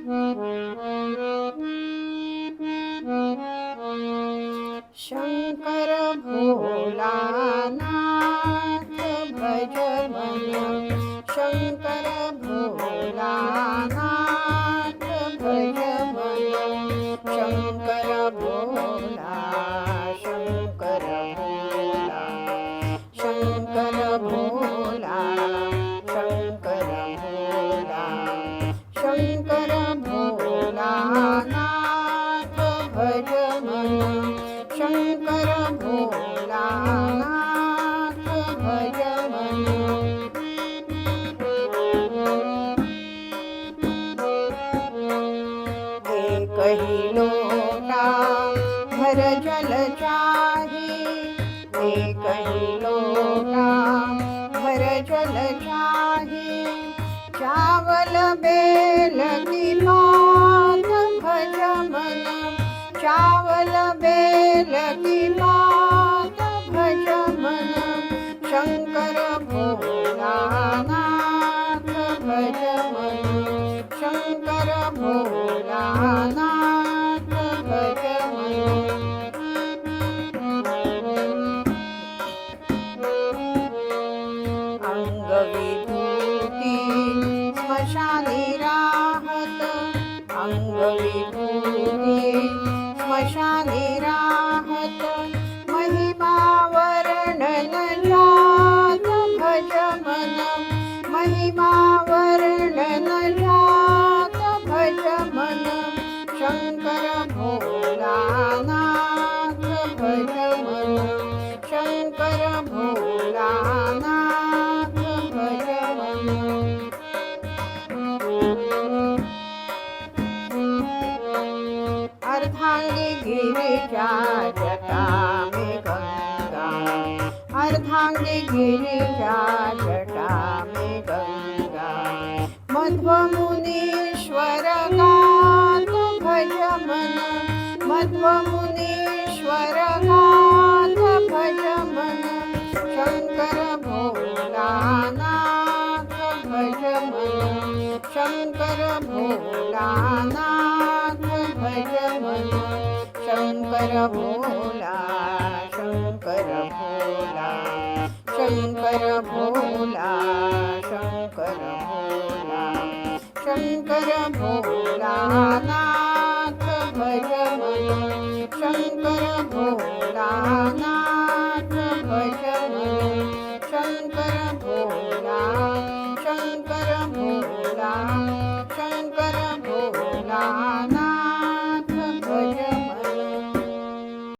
शंकर एकही लोटा भर जल चाही. एकही लोटा भर जल चाही. चावल बेल की मात भजमन चावल बेल की मात भजमन शंकर भोलानाथ भजमन शंकर भोलानाथ अंगविभूती स्मशानी राहत अंगविभूती स्मशानी अर्धांगी गिरिजा जटा में गंगा अर्धांगी गिरिजा जटा गंगा मध्व मुनीश्वर गात भज मन मध्व मुनीश्वर गात भज मन शंकर भोलानाथ भज मन शंकर भोलानाथ भोला शङ्कर भोला शङ्कर भोला शङ्कर भोला शङ्कर भोला नाथ भज शङ्कर भोला नाथ भज